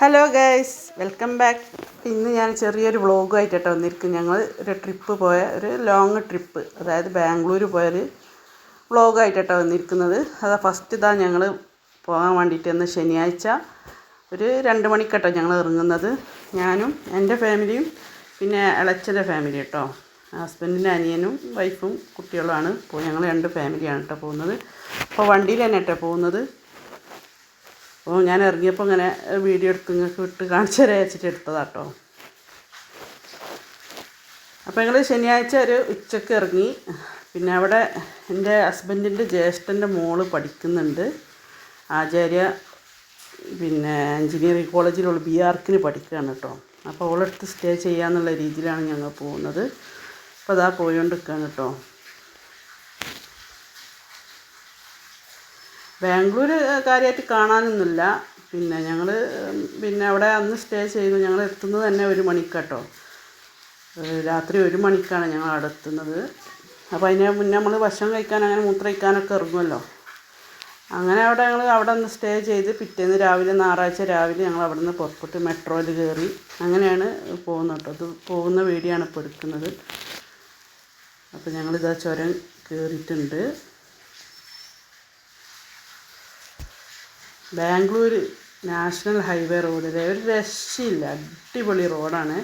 Hello guys welcome back ഇന്ന് ഞാൻ ചെറിയൊരു വ്ളോഗുമായിട്ടാണ് വന്നിരിക്കും. ഞങ്ങൾ ഒരു ട്രിപ്പ് പോയ ഒരു ലോങ് ട്രിപ്പ് അതായത് ബാംഗ്ലൂർ പോയൊരു വ്ളോഗായിട്ടാണ് വന്നിരിക്കുന്നത്. അതാ ഫസ്റ്റ് ഇതാ ഞങ്ങൾ പോകാൻ വേണ്ടിയിട്ട് ഇന്ന് ശനിയാഴ്ച. ഒരു രണ്ട് മണിക്കട്ടോ ഞങ്ങൾ ഇറങ്ങുന്നത്. ഞാനും എന്റെ ഫാമിലിയും പിന്നെ ഇളച്ചന്റെ ഫാമിലി കേട്ടോ ഹസ്ബൻഡിന്റെ അനിയനും വൈഫും കുട്ടികളുമാണ്. ഞങ്ങൾ രണ്ട് ഫാമിലിയാണ് കേട്ടോ പോകുന്നത്. അപ്പോൾ വണ്ടിയിൽ തന്നെ കേട്ടോ പോകുന്നത്. അപ്പോൾ ഞാൻ ഇറങ്ങിയപ്പോൾ ഇങ്ങനെ വീഡിയോ എടുത്ത് നിങ്ങൾക്ക് വിട്ട് കാണിച്ചു തരാൻ വെച്ചിട്ട് എടുത്തതാട്ടോ. അപ്പോൾ ഞങ്ങൾ ശനിയാഴ്ച ഒരു ഉച്ചയ്ക്ക് ഇറങ്ങി. പിന്നെ അവിടെ എന്റെ ഹസ്ബൻഡിന്റെ ജ്യേഷ്ഠന്റെ മോൾ പഠിക്കുന്നുണ്ട്. ആചാര്യ പിന്നെ എഞ്ചിനീയറിംഗ് കോളേജിലുള്ള ബി ആർക്കിന് പഠിക്കുകയാണ് കേട്ടോ. അപ്പോൾ അവളെടുത്ത് സ്റ്റേ ചെയ്യാന്നുള്ള രീതിയിലാണ് ഞങ്ങൾ പോകുന്നത്. അപ്പോൾ അതാ പോയോണ്ടിരിക്കുകയാണ് കേട്ടോ. ബാംഗ്ലൂർ കാര്യമായിട്ട് കാണാനൊന്നുമില്ല. പിന്നെ ഞങ്ങൾ പിന്നെ അവിടെ അന്ന് സ്റ്റേ ചെയ്തു. ഞങ്ങൾ എത്തുന്നത് തന്നെ ഒരു മണിക്കട്ടോ. രാത്രി ഒരു മണിക്കാണ് ഞങ്ങൾ അവിടെ എത്തുന്നത്. അപ്പോൾ അതിന് മുന്നേ നമ്മൾ ഭക്ഷണം കഴിക്കാൻ അങ്ങനെ മൂത്രമൊഴിക്കാനൊക്കെ ഇറങ്ങുമല്ലോ. അങ്ങനെ അവിടെ ഞങ്ങൾ അവിടെ ഒന്ന് സ്റ്റേ ചെയ്ത് പിറ്റേന്ന് രാവിലെ ഞായറാഴ്ച രാവിലെ ഞങ്ങൾ അവിടെ നിന്ന് പുറപ്പെട്ട് മെട്രോയിൽ കയറി. അങ്ങനെയാണ് പോകുന്നത് കേട്ടോ. അത് പോകുന്ന വീഡിയോ ആണ് ഇപ്പോൾ എടുക്കുന്നത്. അപ്പോൾ ഞങ്ങളിതാ ചുരം കയറിയിട്ടുണ്ട്. ബാംഗ്ലൂർ നാഷണൽ ഹൈവേ റോഡിലെ ഒരു രക്ഷയില്ല. അടിപൊളി റോഡാണ്.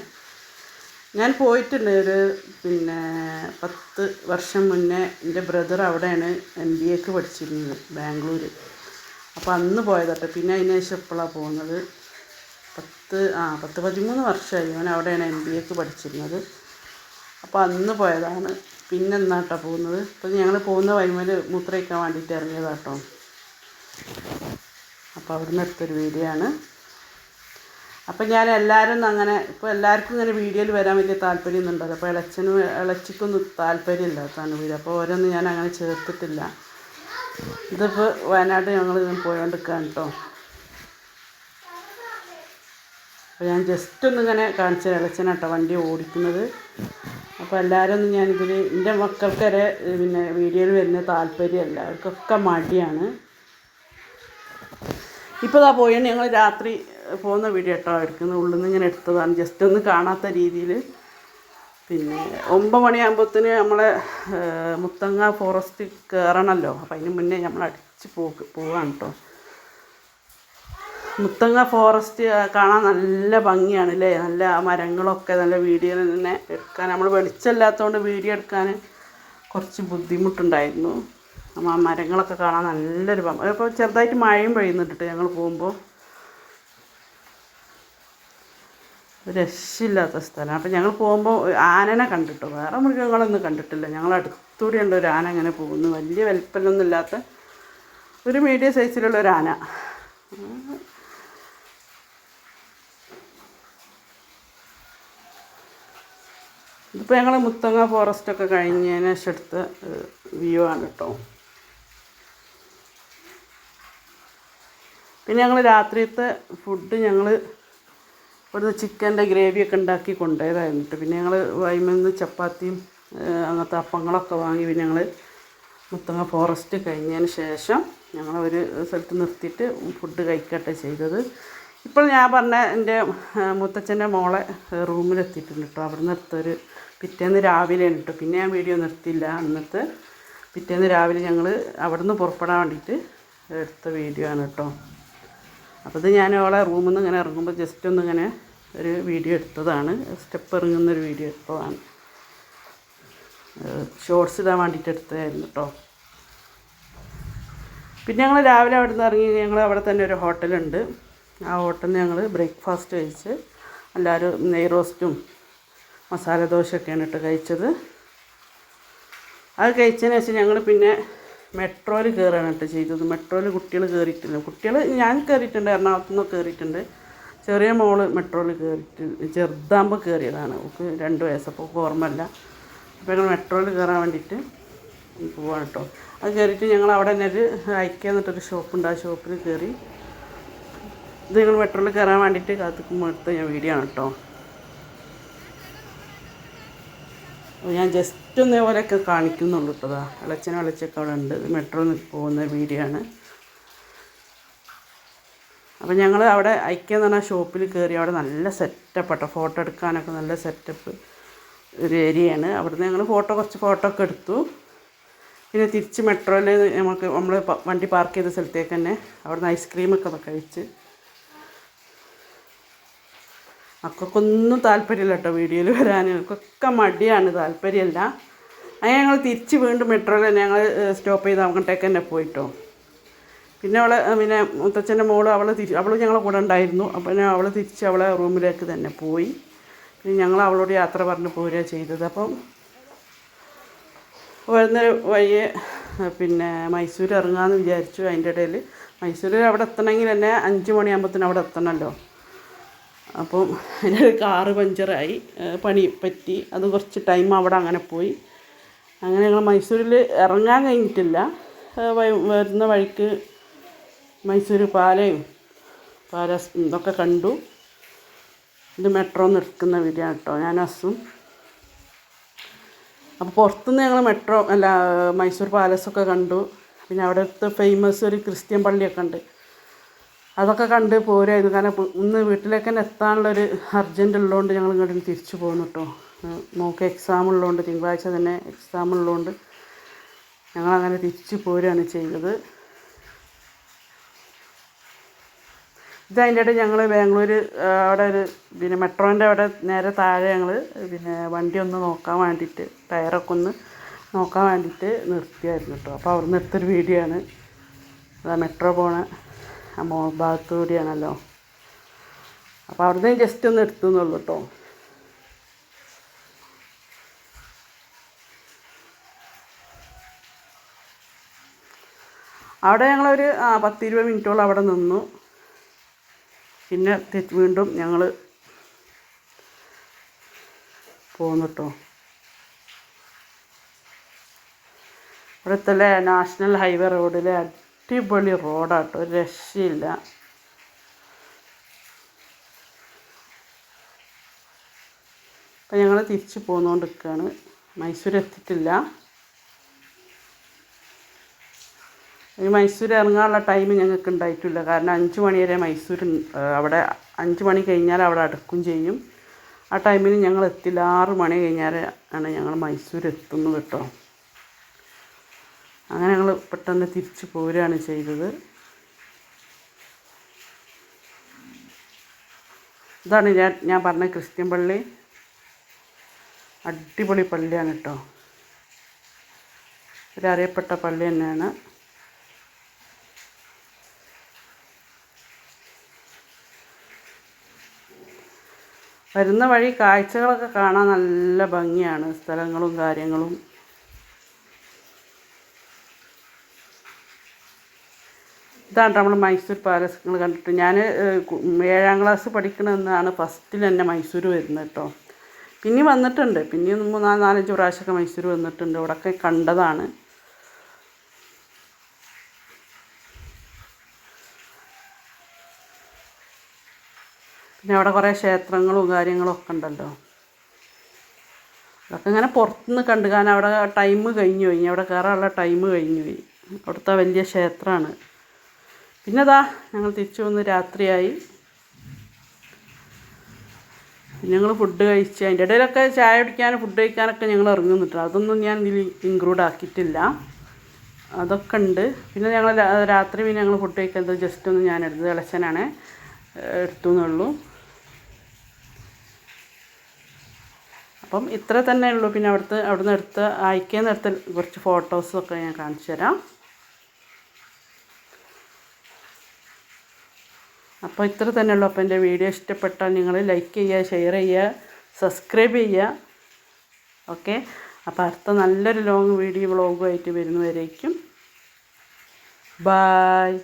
ഞാൻ പോയിട്ടുണ്ട് ഒരു പിന്നെ പത്ത് വർഷം മുന്നേ എന്റെ ബ്രദർ അവിടെയാണ് എം ബി എക്ക് പഠിച്ചിരുന്നത് ബാംഗ്ലൂർ അപ്പോൾ അന്ന് പോയതട്ടെ. പിന്നെ അതിന് ശേഷം എപ്പോഴാണ് പോകുന്നത്. പത്ത് ആ പത്ത് പതിമൂന്ന് വർഷമായി അവൻ അവിടെയാണ് എം ബി എക്ക് പഠിച്ചിരുന്നത്. അപ്പോൾ അന്ന് പോയതാണ്. പിന്നെ എന്നാട്ടോ പോകുന്നത്? അപ്പോൾ ഞങ്ങൾ പോകുന്ന വൈമേൽ മൂത്രമൊഴിക്കാൻ വേണ്ടിയിട്ട് ഇറങ്ങിയതാട്ടോ. അപ്പോൾ അവിടുന്ന് എടുത്തൊരു വീഡിയോ ആണ് അപ്പം ഞാൻ എല്ലാവരും അങ്ങനെ ഇപ്പോൾ എല്ലാവർക്കും ഇങ്ങനെ വീഡിയോയിൽ വരാൻ വലിയ താല്പര്യമൊന്നും ഉണ്ടല്ലോ അപ്പോൾ ഇളച്ചനും ഇളച്ചിക്കൊന്നും താല്പര്യമില്ലാത്തതാണ് വീഡിയോ. അപ്പോൾ ഓരോന്നും ഞാൻ അങ്ങനെ ചേർത്തിട്ടില്ല. ഇതിപ്പോൾ വയനാട് ഞങ്ങൾ ഇങ്ങനെ പോയോണ്ടിരിക്കുകയാണ് കേട്ടോ അപ്പോൾ ഞാൻ ജസ്റ്റ് ഒന്ന് ഇങ്ങനെ കാണിച്ച ഇളച്ചനാട്ടോ വണ്ടി ഓടിക്കുന്നത്. അപ്പോൾ എല്ലാവരും ഒന്നും ഞാനിതിൽ എന്റെ മക്കൾക്ക് വരെ പിന്നെ വീഡിയോയിൽ വരുന്ന താല്പര്യമല്ല അവർക്കൊക്കെ മടിയാണ്. ഇപ്പോൾ ഇതാ പോയി ഞങ്ങൾ രാത്രി പോകുന്ന വീഡിയോ കേട്ടോ എടുക്കുന്ന ഉള്ളിൽ നിന്ന് ഇങ്ങനെ എടുത്തതാണ്. ജസ്റ്റ് ഒന്ന് കാണാത്ത രീതിയിൽ പിന്നെ ഒമ്പത് മണിയാകുമ്പോഴത്തേന് നമ്മളെ മുത്തങ്ങ ഫോറസ്റ്റ് കയറണമല്ലോ അപ്പം അതിന് മുന്നേ നമ്മൾ അടിച്ച് പോക്ക് പോവാണ് കേട്ടോ മുത്തങ്ങ ഫോറസ്റ്റ് കാണാൻ നല്ല ഭംഗിയാണ് അല്ലേ നല്ല മരങ്ങളൊക്കെ നല്ല വീഡിയോ തന്നെ എടുക്കാൻ. നമ്മൾ വെളിച്ചമില്ലാത്തതുകൊണ്ട് വീഡിയോ എടുക്കാൻ കുറച്ച് ബുദ്ധിമുട്ടുണ്ടായിരുന്നു. മരങ്ങളൊക്കെ കാണാൻ നല്ലൊരു ഇപ്പോൾ ചെറുതായിട്ട് മഴയും പെയ്യുന്നുണ്ട് ഞങ്ങൾ പോകുമ്പോൾ രക്ഷയില്ലാത്ത സ്ഥലമാണ് അപ്പം ഞങ്ങൾ പോകുമ്പോൾ ആനനെ കണ്ടിട്ടു? വേറെ മൃഗങ്ങളൊന്നും കണ്ടിട്ടില്ല. ഞങ്ങൾ അടുത്തൂടെ ഉണ്ട് ഒരു ആന അങ്ങനെ പോകുന്നു. വലിയ വലിപ്പമൊന്നും ഇല്ലാത്ത ഒരു മീഡിയം സൈസിലുള്ള ഒരു ആന. ഇതിപ്പോൾ ഞങ്ങൾ മുത്തങ്ങ ഫോറസ്റ്റൊക്കെ കഴിഞ്ഞതിന് ശേഷം എടുത്ത വ്യൂ ആണ് കേട്ടോ. പിന്നെ ഞങ്ങൾ രാത്രിയത്തെ ഫുഡ് ഞങ്ങൾ ഇവിടുന്ന് ചിക്കന്റെ ഗ്രേവിയൊക്കെ ഉണ്ടാക്കി കൊണ്ടുപോയതായിരുന്നു പിന്നെ ഞങ്ങൾ വൈമെന്ന് ചപ്പാത്തിയും അങ്ങനത്തെ അപ്പങ്ങളൊക്കെ വാങ്ങി പിന്നെ ഞങ്ങൾ മുത്തങ്ങ ഫോറസ്റ്റ് കഴിഞ്ഞതിന് ശേഷം ഞങ്ങൾ ഒരു സ്ഥലത്ത് നിർത്തിയിട്ട് ഫുഡ് കഴിക്കട്ടെ ചെയ്തത്. ഇപ്പോൾ ഞാൻ പറഞ്ഞ എന്റെ മുത്തച്ഛന്റെ മോളെ റൂമിലെത്തിയിട്ടുണ്ട് കേട്ടോ അവിടെ നിന്ന് എടുത്തൊരു പിറ്റേന്ന് രാവിലെ കേട്ടോ പിന്നെ ഞാൻ വീഡിയോ നിർത്തിയില്ല. അന്നത്തെ പിറ്റേന്ന് രാവിലെ ഞങ്ങൾ അവിടെ നിന്ന് പുറപ്പെടാൻ വേണ്ടിയിട്ട് എടുത്ത വീഡിയോ ആണ് കേട്ടോ അപ്പോൾ ഇത് ഞാൻ അവളെ റൂമിൽ നിന്ന് ഇങ്ങനെ ഇറങ്ങുമ്പോൾ ജസ്റ്റ് ഒന്ന് ഇങ്ങനെ ഒരു വീഡിയോ എടുത്തതാണ്. സ്റ്റെപ്പ് ഇറങ്ങുന്ന ഒരു വീഡിയോ എടുത്തതാണ്. ഷോർട്സ് ഇടാൻ വേണ്ടിയിട്ട് എടുത്തതായിരുന്നു കേട്ടോ പിന്നെ ഞങ്ങൾ രാവിലെ അവിടെ നിന്ന് ഇറങ്ങി ഞങ്ങൾ അവിടെ തന്നെ ഒരു ഹോട്ടലുണ്ട് ആ ഹോട്ടലിൽ ഞങ്ങൾ ബ്രേക്ക്ഫാസ്റ്റ് കഴിച്ച് എല്ലാവരും നെയ് റോസ്റ്റും മസാല ദോശയൊക്കെയാണ് ഇട്ട് കഴിച്ചത്. അത് കഴിച്ചതിന് ശേഷം ഞങ്ങൾ പിന്നെ മെട്രോയിൽ കയറുകയാണ് കേട്ടോ ചെയ്തത്. മെട്രോയിൽ കുട്ടികൾ കയറിയിട്ടില്ല കുട്ടികൾ ഞാൻ കയറിയിട്ടുണ്ട് എറണാകുളത്ത് നിന്ന് കയറിയിട്ടുണ്ട് ചെറിയ മോൾ മെട്രോയിൽ കയറിയിട്ട് ചെറുതാകുമ്പോൾ കയറിയതാണ് ഓക്ക് രണ്ട് വയസ്സപ്പോൾ ഓർമ്മയില്ല. അപ്പോൾ ഞങ്ങൾ മെട്രോയിൽ കയറാൻ വേണ്ടിയിട്ട് പോവാണ് കേട്ടോ അത് കയറിയിട്ട് ഞങ്ങൾ അവിടെ തന്നെ ഒരു അയക്കുക എന്നിട്ടൊരു ഷോപ്പുണ്ട്. ആ ഷോപ്പിൽ കയറി ഇത് ഞങ്ങൾ മെട്രോയിൽ കയറാൻ വേണ്ടിയിട്ട് കാത്തിക്കുമ്പോൾ എടുത്ത ഞാൻ വീഡിയോ ആണ് കേട്ടോ അപ്പോൾ ഞാൻ ജസ്റ്റ് ഒന്ന് പോലെയൊക്കെ കാണിക്കുന്നുള്ളൂ കേട്ടോ ഇളച്ചനും ഇളച്ചൊക്കെ അവിടെ ഉണ്ട്. മെട്രോ പോകുന്ന വീഡിയോ ആണ് അപ്പോൾ ഞങ്ങൾ അവിടെ ഐക്യം എന്ന് പറഞ്ഞ ഷോപ്പിൽ കയറി അവിടെ നല്ല സെറ്റപ്പ് കേട്ടോ ഫോട്ടോ എടുക്കാനൊക്കെ നല്ല സെറ്റപ്പ് ഒരു ഏരിയയാണ് അവിടുന്ന് ഞങ്ങൾ ഫോട്ടോ കുറച്ച് ഫോട്ടോ ഒക്കെ എടുത്തു. പിന്നെ തിരിച്ച് മെട്രോയിൽ നമുക്ക് നമ്മൾ വണ്ടി പാർക്ക് ചെയ്ത സ്ഥലത്തേക്ക് തന്നെ അവിടുന്ന് ഐസ്ക്രീമൊക്കെ കഴിച്ച് മക്കൾക്കൊന്നും താല്പര്യമില്ല കേട്ടോ വീഡിയോയിൽ വരാൻ. ഒക്കെ മടിയാണ് താല്പര്യമല്ല. അങ്ങനെ ഞങ്ങൾ തിരിച്ച് വീണ്ടും മെട്രോയിൽ തന്നെ ഞങ്ങൾ സ്റ്റോപ്പ് ചെയ്ത് അങ്ങോട്ടേക്ക് തന്നെ പോയിട്ടോ. പിന്നെ അവളെ പിന്നെ മുത്തച്ഛന്റെ മോൾ അവൾ തിരി അവൾ ഞങ്ങളെ കൂടെ ഉണ്ടായിരുന്നു. അപ്പോൾ പിന്നെ അവൾ തിരിച്ച് അവളെ റൂമിലേക്ക് തന്നെ പോയി. പിന്നെ ഞങ്ങൾ അവളോട് യാത്ര പറഞ്ഞ് പോരുക ചെയ്തത്. അപ്പം വരുന്ന വഴിയെ പിന്നെ മൈസൂർ ഇറങ്ങാമെന്ന് വിചാരിച്ചു. അതിന്റെ ഇടയിൽ മൈസൂരിൽ അവിടെ എത്തണമെങ്കിൽ തന്നെ അഞ്ച് മണിയാകുമ്പോഴത്തേനും അവിടെ എത്തണമല്ലോ. അപ്പം ഒരു കാറ് പഞ്ചറായി പണി പറ്റി. അത് കുറച്ച് ടൈം അവിടെ അങ്ങനെ പോയി. അങ്ങനെ ഞങ്ങൾ മൈസൂരിൽ ഇറങ്ങാൻ കഴിഞ്ഞിട്ടില്ല. വരുന്ന വഴിക്ക് മൈസൂർ പാലയും പാലസ് ഇതൊക്കെ കണ്ടു. ഇത് മെട്രോ നിൽക്കുന്ന വീഡിയോ കേട്ടോ ഞാൻ അസും അപ്പോൾ പുറത്തുനിന്ന് ഞങ്ങൾ മെട്രോ അല്ല മൈസൂർ പാലസൊക്കെ കണ്ടു. പിന്നെ അവിടുത്തെ ഫേമസ് ഒരു ക്രിസ്ത്യൻ പള്ളിയൊക്കെ ഉണ്ട്. അതൊക്കെ കണ്ട് പോരായിരുന്നു കാരണം ഇന്ന് വീട്ടിലേക്ക് തന്നെ എത്താനുള്ളൊരു അർജന്റ് ഉള്ളതുകൊണ്ട് ഞങ്ങൾ ഇങ്ങോട്ട് തിരിച്ചു പോകുന്നു കേട്ടോ നോക്ക് എക്സാം ഉള്ളതുകൊണ്ട് തിങ്കളാഴ്ച തന്നെ എക്സാം ഉള്ളതുകൊണ്ട് ഞങ്ങളങ്ങനെ തിരിച്ചു പോരുകയാണ് ചെയ്തത്. ഇതതിന്റെ ഇടയിൽ ഞങ്ങൾ ബാംഗ്ലൂർ അവിടെ ഒരു പിന്നെ മെട്രോന്റെ അവിടെ നേരെ താഴെ ഞങ്ങൾ പിന്നെ വണ്ടി ഒന്ന് നോക്കാൻ വേണ്ടിയിട്ട് ടയറൊക്കെ ഒന്ന് നോക്കാൻ വേണ്ടിയിട്ട് നിർത്തിയായിരുന്നു കേട്ടോ അപ്പോൾ അവിടെ നിന്ന് എടുത്തൊരു വീഡിയോ ആണ്. അതാ മെട്രോ പോണ ആ മോ ഭാഗത്തു കൂടിയാണല്ലോ. അപ്പോൾ അവിടുന്ന് ജസ്റ്റ് ഒന്ന് എടുത്തു എന്നുള്ളൂ കേട്ടോ അവിടെ ഞങ്ങളൊരു ആ പത്തിരുപത് മിനിറ്റോളം അവിടെ നിന്നു. പിന്നെ വീണ്ടും ഞങ്ങൾ പോന്നു കേട്ടോ ഇവിടുത്തെ നാഷണൽ ഹൈവേ റോഡിലെ അടിപൊളി റോഡാട്ടോ രക്ഷയില്ല. അപ്പം ഞങ്ങൾ തിരിച്ച് പോന്നുകൊണ്ടിരിക്കുകയാണ് മൈസൂർ എത്തിയിട്ടില്ല. ഈ മൈസൂർ ഇറങ്ങാനുള്ള ടൈം ഞങ്ങൾക്ക് ഉണ്ടായിട്ടില്ല. കാരണം അഞ്ച് മണി വരെ മൈസൂർ അവിടെ അഞ്ച് മണി കഴിഞ്ഞാൽ അവിടെ അടുക്കും ചെയ്യും. ആ ടൈമിൽ ഞങ്ങൾ എത്തില്ല. ആറ് മണി കഴിഞ്ഞാൽ ആണ് ഞങ്ങൾ മൈസൂർ എത്തുന്നത് കേട്ടോ. അങ്ങനെ ഞങ്ങൾ പെട്ടെന്ന് തിരിച്ചു പോരുകയാണ് ചെയ്തത്. ഇതാണ് ഞാൻ ഞാൻ പറഞ്ഞ ക്രിസ്ത്യൻ പള്ളി. അടിപൊളി പള്ളിയാണ് കേട്ടോ. ഒരറിയപ്പെട്ട പള്ളി തന്നെയാണ്. വരുന്ന വഴി കാഴ്ചകളൊക്കെ കാണാൻ നല്ല ഭംഗിയാണ്. സ്ഥലങ്ങളും കാര്യങ്ങളും. ഇതാണ് നമ്മൾ മൈസൂർ പാലസ് കണ്ടിട്ട്. ഞാൻ ഏഴാം ക്ലാസ് പഠിക്കണമെന്നാണ് ഫസ്റ്റിൽ തന്നെ മൈസൂർ വരുന്നത് കേട്ടോ. പിന്നെ വന്നിട്ടുണ്ട്. പിന്നെ മൂന്നാൽ നാലഞ്ച് പ്രാവശ്യമൊക്കെ മൈസൂർ വന്നിട്ടുണ്ട്. ഇവിടെയൊക്കെ കണ്ടതാണ്. പിന്നെ അവിടെ കുറേ ക്ഷേത്രങ്ങളും കാര്യങ്ങളും ഒക്കെ ഉണ്ടല്ലോ. അതൊക്കെ ഇങ്ങനെ പുറത്തുനിന്ന് കണ്ടു. കാരണം അവിടെ ടൈം കഴിഞ്ഞു പോയി. അവിടെ കയറാനുള്ള ടൈം കഴിഞ്ഞു പോയി. അവിടുത്തെ വലിയ ക്ഷേത്രമാണ്. പിന്നെ ഞങ്ങൾ തിരിച്ചു വന്ന് രാത്രിയായി. പിന്നെ ഞങ്ങൾ ഫുഡ് കഴിച്ച് അതിന്റെ ഇടയിലൊക്കെ ചായ കുടിക്കാനും ഫുഡ് കഴിക്കാനൊക്കെ ഞങ്ങൾ ഇറങ്ങുന്നുണ്ട്. അതൊന്നും ഞാൻ ഇതിൽ ഇൻക്ലൂഡ് ആക്കിയിട്ടില്ല. അതൊക്കെ ഉണ്ട്. പിന്നെ ഞങ്ങൾ രാത്രി പിന്നെ ഞങ്ങൾ ഫുഡ് കഴിക്കുന്നത് ജസ്റ്റ് ഒന്ന് ഞാൻ എടുത്തത് ഇളച്ചനാണ് എടുത്തു എന്നുള്ളൂ അപ്പം ഇത്ര തന്നെ ഉള്ളൂ പിന്നെ അവിടുത്തെ അവിടുന്ന് എടുത്ത് അയക്കേന്ന് എടുത്ത കുറച്ച് ഫോട്ടോസൊക്കെ ഞാൻ കാണിച്ചു തരാം. അപ്പോൾ ഇത്ര തന്നെയുള്ളൂ. അപ്പോൾ എന്റെ വീഡിയോ ഇഷ്ടപ്പെട്ടാൽ നിങ്ങൾ ലൈക്ക് ചെയ്യുക ഷെയർ ചെയ്യുക സബ്സ്ക്രൈബ് ചെയ്യുക. ഓക്കെ? അപ്പോൾ അടുത്ത നല്ലൊരു ലോങ് വീഡിയോ വ്ളോഗുമായിട്ട് വരുന്നവരേക്കും. ബായ്.